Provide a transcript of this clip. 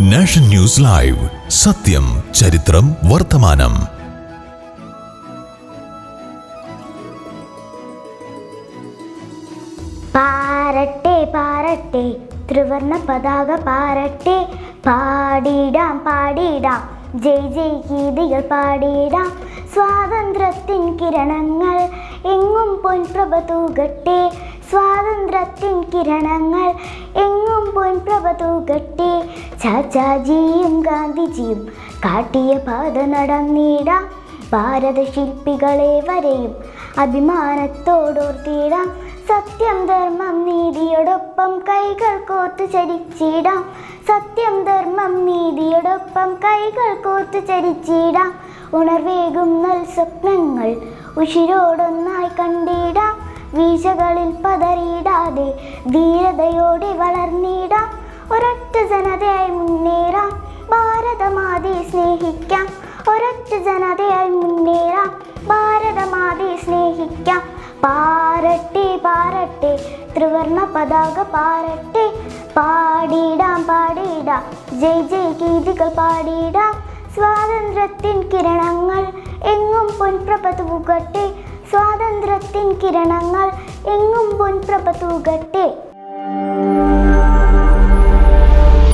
Nation news live. സത്യം ചരിത്രം വർത്തമാനം. പാരട്ടെ പാരട്ടെ ത്രിവർണ പതാക പാരട്ടെ പാടിടാം പാടിടാം. ജയ് ജയ് ഗീതികൾ പാടിടാം. സ്വാതന്ത്ര്യത്തിൻ കിരണങ്ങൾ എങ്ങും പൊൻപ്രഭ തൂകട്ടെ. സ്വാതന്ത്ര്യത്തിൻ കിരണങ്ങൾ എങ്ങും പൊൻപ്രഭ തൂകട്ടെ. ചാച്ചാജിയും ഗാന്ധിജിയും കാട്ടിയ പാത നടന്നിടാം ഭാരത ശില്പികളെ വരെയും. അഭിമാനത്തോടോർത്തിടാം. സത്യം ധർമ്മം നീതിയോടൊപ്പം കൈകൾ കോർത്തു ചരിച്ചിടാം. സത്യം ധർമ്മം നീതിയോടൊപ്പം കൈകൾ കോർത്തു ചരിച്ചിടാം. ഉണർവേകും നൽ സ്വപ്നങ്ങൾ ഉഷിരോടൊന്നായി കണ്ടിടാം. വീശകളിൽ പതറിയിടാതെ ധീരതയോടെ വളർന്നിടാം. ജനതയായി മുന്നേറാം. ഭാരതമാതെ സ്നേഹിക്കാം. ഒരൊറ്റ ജനതയായി മുന്നേറാം. ഭാരതമാതെ സ്നേഹിക്കാം. പാരട്ടെ പാരട്ടെ. ത്രിവർണ പതാക പാരട്ടെ. പാടിടാം പാടിടാം. ജയ് ജയ് ഗീതികൾ പാടിടാം. സ്വാതന്ത്ര്യത്തിൻ കിരണങ്ങൾ എങ്ങും പൊൻപ്രഭ തൂകട്ടെ സ്വാതന്ത്ര്യത്തിൻ കിരണങ്ങൾ എങ്ങും പൊൻപ്രഭ തൂകട്ടെ